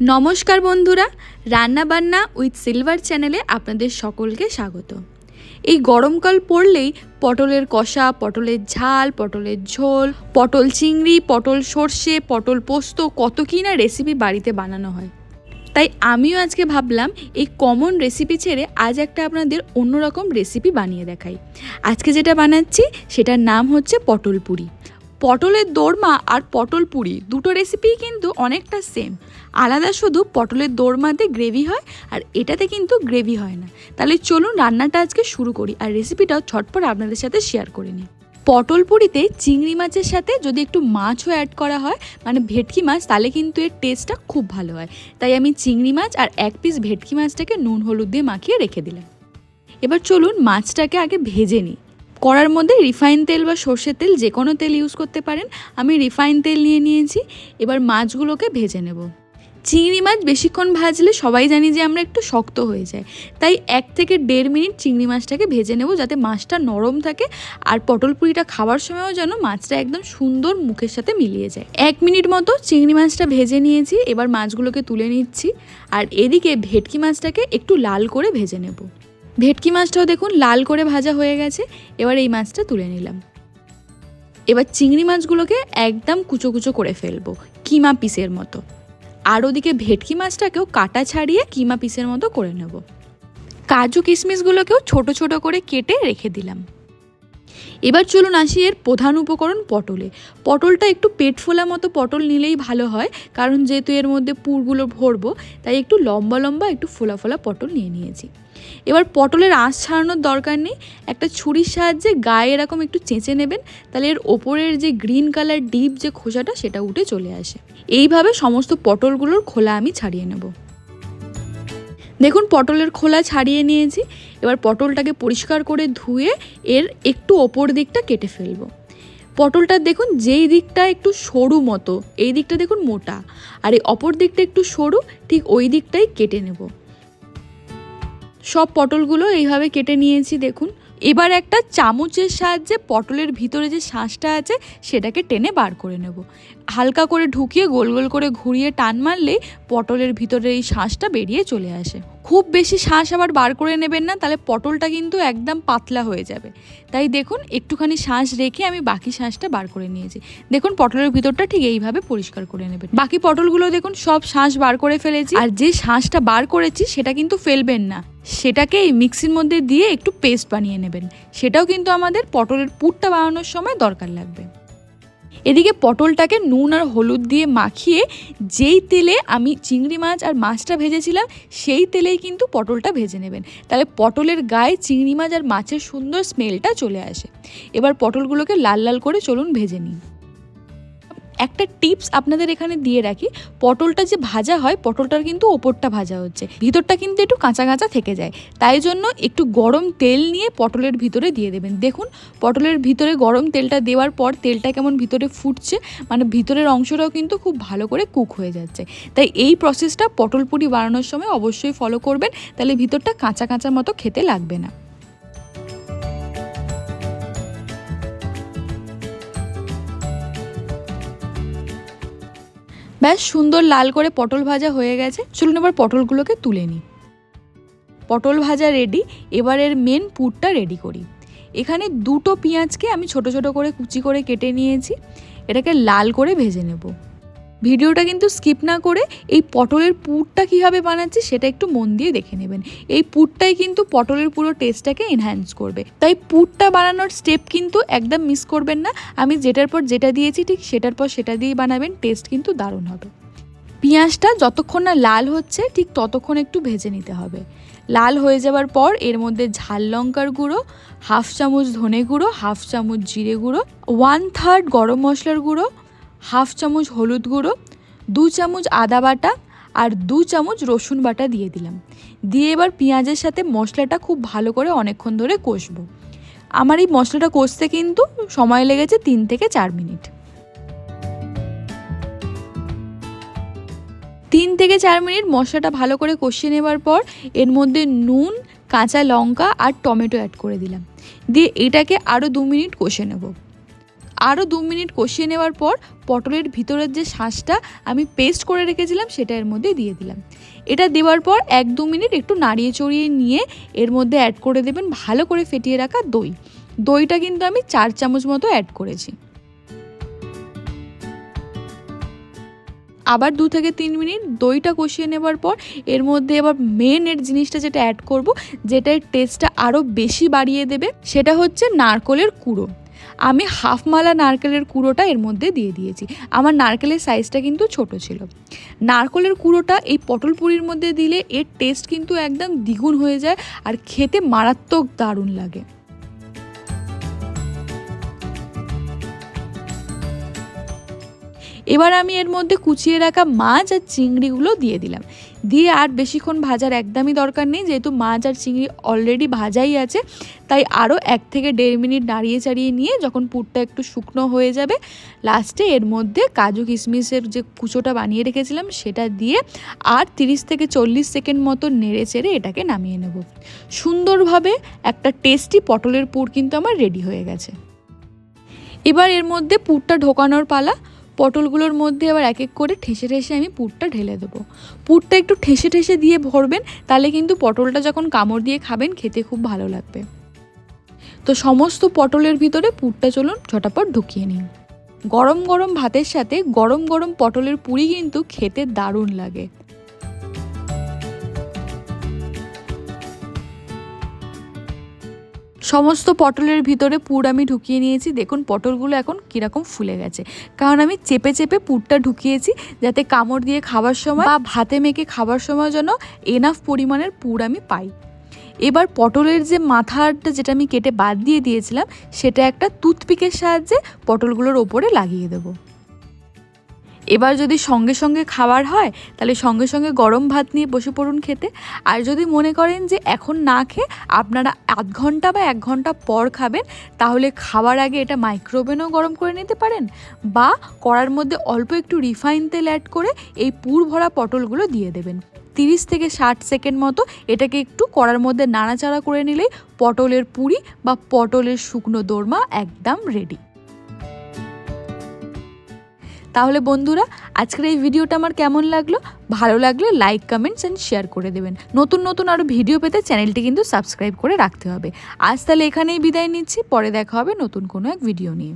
নমস্কার বন্ধুরা, রান্না বান্না উইথ সিলভার চ্যানেলে আপনাদের সকলকে স্বাগত। এই গরমকাল পড়লেই পটলের কষা, পটলের ঝাল, পটলের ঝোল, পটল চিংড়ি, পটল সর্ষে, পটল পোস্ত, কত কি না রেসিপি বাড়িতে বানানো হয়। তাই আমিও আজকে ভাবলাম এই কমন রেসিপি ছেড়ে আজ একটা আপনাদের অন্যরকম রেসিপি বানিয়ে দেখাই। আজকে যেটা বানাচ্ছি, সেটার নাম হচ্ছে পটল পুরি। পটলের দোরমা আর পটল পুরি, দুটো রেসিপিই কিন্তু অনেকটা সেম আলাদা শুধু পটলের দোরমাতে গ্রেভি হয় আর এটাতে কিন্তু গ্রেভি হয় না। তাহলে চলুন রান্নাটা আজকে শুরু করি আর রেসিপিটাও ছটপট আপনাদের সাথে শেয়ার করে নিই। পটল পুরিতে চিংড়ি মাছের সাথে যদি একটু মাছও অ্যাড করা হয় মানে ভেটকি মাছ, তাহলে কিন্তু এর টেস্টটা খুব ভালো হয়। তাই আমি চিংড়ি মাছ আর এক পিস ভেটকি মাছটাকে নুন, হলুদ দিয়ে মাখিয়ে রেখে দিলাম। এবার চলুন মাছটাকে আগে ভেজে নিই। কড়ার মধ্যে রিফাইন তেল বা সর্ষের তেল যে কোনো তেল ইউজ করতে পারেন। আমি রিফাইন তেল নিয়ে নিয়েছি, এবার মাছগুলোকে ভেজে নেব। চিংড়ি মাছ বেশিক্ষণ ভাজলে সবাই জানি যে আমরা একটু শক্ত হয়ে যায় তাই এক থেকে দেড় মিনিট চিংড়ি মাছটাকে ভেজে নেব যাতে মাছটা নরম থাকে আর পটল পুরিটা খাওয়ার সময়ও যেন মাছটা একদম সুন্দর মুখের সাথে মিলিয়ে যায়। এক মিনিট মতো চিংড়ি মাছটা ভেজে নিয়েছি, এবার মাছগুলোকে তুলে নিচ্ছি। আর এদিকে ভেটকি মাছটাকে একটু লাল করে ভেজে নেব। ভেটকি মাছটাও দেখুন লাল করে ভাজা হয়ে গেছে, এবার এই মাছটা তুলে নিলাম। এবার চিংড়ি মাছগুলোকে একদম কুচো কুচো করে ফেলব, কিমা পিসের মতো। আর ওদিকে ভেটকি মাছটাকেও কাটা ছাড়িয়ে কিমা পিসের মতো করে নেব। কাজু কিশমিশগুলোকেও ছোট ছোট করে কেটে রেখে দিলাম। এবার চলুন আসি এর প্রধান উপকরণ পটলে। পটলটা একটু পেট ফোলা মতো পটল নিলেই ভালো হয়, কারণ যেহেতু এর মধ্যে পুরগুলো ভরবো, তাই একটু লম্বা লম্বা একটু ফোলা ফোলা পটল নিয়ে নিয়েছি। এবার পটলের আঁশ ছাড়ানোর দরকার নেই। একটা ছুরির সাহায্যে গায়ে এরকম একটু চেঁচে নেবেন, তাহলে এর ওপরের যে গ্রিন কালার ডিপ যে খোসাটা, সেটা উঠে চলে আসে। এইভাবে সমস্ত পটলগুলোর খোলা আমি ছাড়িয়ে নেব। দেখুন, পটলের খোলা ছাড়িয়ে নিয়েছি। এবার পটলটাকে পরিষ্কার করে ধুয়ে এর একটু ওপর দিকটা কেটে ফেলব। পটলটা দেখুন, যেই দিকটা একটু সরু মতো, এই দিকটা দেখুন মোটা, আর এই অপর দিকটা একটু সরু, ঠিক ওই দিকটাই কেটে নেব। সব পটলগুলো এইভাবে কেটে নিয়েছি, দেখুন। এবার একটা চামচের সাহায্যে পটলের ভিতরে যে শাঁসটা আছে, সেটাকে টেনে বার করে নেব। হালকা করে ঢুকিয়ে গোল গোল করে ঘুরিয়ে টান মারলেই পটলের ভিতরে এই শাঁসটা বেরিয়ে চলে আসে। খুব বেশি শাঁস আবার বার করে নেবেন না, তাহলে পটলটা কিন্তু একদম পাতলা হয়ে যাবে। তাই দেখুন, একটুখানি শাঁস রেখে আমি বাকি শাঁসটা বার করে নিয়েছি। দেখুন, পটলের ভিতরটা ঠিক এইভাবে পরিষ্কার করে নেবেন। বাকি পটলগুলো দেখুন, সব শাঁস বার করে ফেলেছি। আর যে শাঁসটা বার করেছি, সেটা কিন্তু ফেলবেন না। সেটাকে মিক্সির মধ্যে দিয়ে একটু পেস্ট বানিয়ে নেবেন। সেটাও কিন্তু আমাদের পটলের পুরটা বানানোর সময় দরকার লাগবে। এদিকে পটলটাকে নুন আর হলুদ দিয়ে মাখিয়ে যেই তেলে আমি চিংড়ি মাছ আর মাছটা ভেজেছিলাম, সেই তেলেই কিন্তু পটলটা ভেজে নেবেন। তাহলে পটলের গায়ে চিংড়ি মাছ আর মাছের সুন্দর স্মেলটা চলে আসে। এবার পটলগুলোকে লাল লাল করে চলুন ভেজে নিন একটা টিপস আপনাদের এখানে দিয়ে রাখি, পটলটা যে ভাজা হয়, পটলটার কিন্তু ওপরটা ভাজা হচ্ছে। ভিতরটা কিন্তু একটু কাঁচা কাঁচা থেকে যায়। তাই জন্য একটু গরম তেল নিয়ে পটলের ভিতরে দিয়ে দেবেন। দেখুন, পটলের ভিতরে গরম তেলটা দেওয়ার পর তেলটা কেমন ভিতরে ফুটছে মানে ভিতরের অংশটাও কিন্তু খুব ভালো করে কুক হয়ে যাচ্ছে। তাই এই প্রসেসটা পটল পুরি বানানোর সময় অবশ্যই ফলো করবেন, তাহলে ভিতরটা কাঁচা কাঁচা মতো খেতে লাগবে না। ব্যাস, সুন্দর লাল করে পটল ভাজা হয়ে গেছে। চলুন এবার পটলগুলোকে তুলে নিই। পটল ভাজা রেডি এবার এর মেন পুরটা রেডি করি। এখানে দুটো পেঁয়াজকে আমি ছোট ছোট করে কুচি করে কেটে নিয়েছি। এটাকে লাল করে ভেজে নেব। ভিডিওটা কিন্তু স্কিপ না করে এই পটলের পুরটা কীভাবে বানাচ্ছি সেটা একটু মন দিয়ে দেখে নেবেন। এই পুরটাই কিন্তু পটলের পুরো টেস্টটাকে এনহ্যান্স করবে। তাই পুরটা বানানোর স্টেপ কিন্তু একদম মিস করবেন না। আমি যেটার পর যেটা দিয়েছি ঠিক সেটার পর সেটা দিয়েই বানাবেন টেস্ট কিন্তু দারুণ হবে। পেঁয়াজটা যতক্ষণ না লাল হচ্ছে ঠিক ততক্ষণ একটু ভেজে নিতে হবে। লাল হয়ে যাওয়ার পর এর মধ্যে ঝাল লঙ্কার গুঁড়ো, হাফ চামচ ধনে গুঁড়ো, হাফ চামচ জিরে গুঁড়ো ওয়ান থার্ড গরম মশলার গুঁড়ো হাফ চামচ হলুদ গুঁড়ো, দু চামচ আদা বাটা আর দু চামচ রসুন বাটা দিয়ে দিলাম। দিয়ে এবার পেঁয়াজের সাথে মশলাটা খুব ভালো করে অনেকক্ষণ ধরে কষবো। আমার এই মশলাটা কষতে কিন্তু সময় লেগেছে তিন থেকে চার মিনিট। তিন থেকে চার মিনিট মশলাটা ভালো করে কষিয়ে নেবার পর এর মধ্যে নুন, কাঁচা লঙ্কা আর টমেটো অ্যাড করে দিলাম। দিয়ে এটাকে আরও দু মিনিট কষে নেব। আরও দু মিনিট কষিয়ে নেওয়ার পর পটলের ভিতরের যে শাঁসটা আমি পেস্ট করে রেখেছিলাম, সেটা এর মধ্যে দিয়ে দিলাম। এটা দেওয়ার পর এক দু মিনিট একটু নাড়িয়ে চড়িয়ে নিয়ে এর মধ্যে অ্যাড করে দেবেন ভালো করে ফেটিয়ে রাখা দই। দইটা কিন্তু আমি চার চামচ মতো অ্যাড করেছি। আবার দু থেকে তিন মিনিট দইটা কষিয়ে নেবার পর এর মধ্যে এবার মেন এর জিনিসটা যেটা অ্যাড করব যেটা এর টেস্টটা আরও বেশি বাড়িয়ে দেবে, সেটা হচ্ছে নারকলের কুড়ো। আমি হাফ মালা নারকেলের কুড়োটা এর মধ্যে দিয়ে দিয়েছি। আমার নারকেলের সাইজটা কিন্তু ছোট ছিল। নারকেলের কুড়োটা এই পটল পুরির মধ্যে দিলে এর টেস্ট কিন্তু একদম দ্বিগুণ হয়ে যায় আর খেতে মারাত্মক দারুণ লাগে। এবার আমি এর মধ্যে কুচিয়ে রাখা মাছ আর চিংড়িগুলো দিয়ে দিলাম। দিয়ে আর বেশিক্ষণ ভাজার একদমই দরকার নেই, যেহেতু মাছ আর চিংড়ি অলরেডি ভাজাই আছে, তাই আরও এক থেকে দেড় মিনিট নাড়িয়ে চাড়িয়ে নিয়ে যখন পুরটা একটু শুকনো হয়ে যাবে লাস্টে এর মধ্যে কাজু কিশমিশের যে কুচোটা বানিয়ে রেখেছিলাম সেটা দিয়ে আর তিরিশ থেকে চল্লিশ সেকেন্ড মতো নেড়ে চেড়ে এটাকে নামিয়ে নেব। সুন্দরভাবে একটা টেস্টি পটলের পুর কিন্তু আমার রেডি হয়ে গেছে। এবার এর মধ্যে পুরটা ঢোকানোর পালা পটলগুলোর মধ্যে আবার এক এক করে ঠেসে ঠেসে আমি পুরটা ঢেলে দেবো। পুরটা একটু ঠেসে ঠেসে দিয়ে ভরবেন, তাহলে কিন্তু পটলটা যখন কামড় দিয়ে খাবেন, খেতে খুব ভালো লাগবে। তো সমস্ত পটলের ভিতরে পুরটা চলুন ঝটাপট ঢুকিয়ে নিন গরম গরম ভাতের সাথে গরম গরম পটলের পুরি কিন্তু খেতে দারুণ লাগে। সমস্ত পটলের ভিতরে পুর আমি ঢুকিয়ে নিয়েছি। দেখুন, পটলগুলো এখন কীরকম ফুলে গেছে। কারণ আমি চেপে চেপে পুরটা ঢুকিয়েছি যাতে কামড় দিয়ে খাবার সময় বা ভাতে মেখে খাবার সময় যেন এনাফ পরিমাণের পুর আমি পাই। এবার পটলের যে মাথাটা যেটা আমি কেটে বাদ দিয়ে দিয়েছিলাম, সেটা একটা টুথপিকের সাহায্যে পটলগুলোর ওপরে লাগিয়ে দেবো। এবার যদি সঙ্গে সঙ্গে খাবার হয়, তাহলে সঙ্গে সঙ্গে গরম ভাত নিয়ে বসে পড়ুন খেতে। আর যদি মনে করেন যে এখন না খেয়ে আপনারা আধ ঘণ্টা বা এক ঘণ্টা পর খাবেন, তাহলে খাবার আগে এটা মাইক্রোওভেনও গরম করে নিতে পারেন বা কড়ার মধ্যে অল্প একটু রিফাইন তেল অ্যাড করে এই পুর ভরা পটলগুলো দিয়ে দেবেন। তিরিশ থেকে ষাট সেকেন্ড মতো এটাকে একটু কড়ার মধ্যে নাড়াচাড়া করে নিলেই পটলের পুরি বা পটলের শুকনো দোরমা একদম রেডি তাহলে বন্ধুরা, আজকের এই ভিডিওটা আমার কেমন লাগল? ভালো লাগলে লাইক কমেন্টস অ্যান্ড শেয়ার করে দেবেন। নতুন নতুন আরও ভিডিও পেতে চ্যানেলটি কিন্তু সাবস্ক্রাইব করে রাখতে হবে। আজ তাহলে এখানেই বিদায় নিচ্ছি, পরে দেখা হবে নতুন কোনো এক ভিডিও নিয়ে।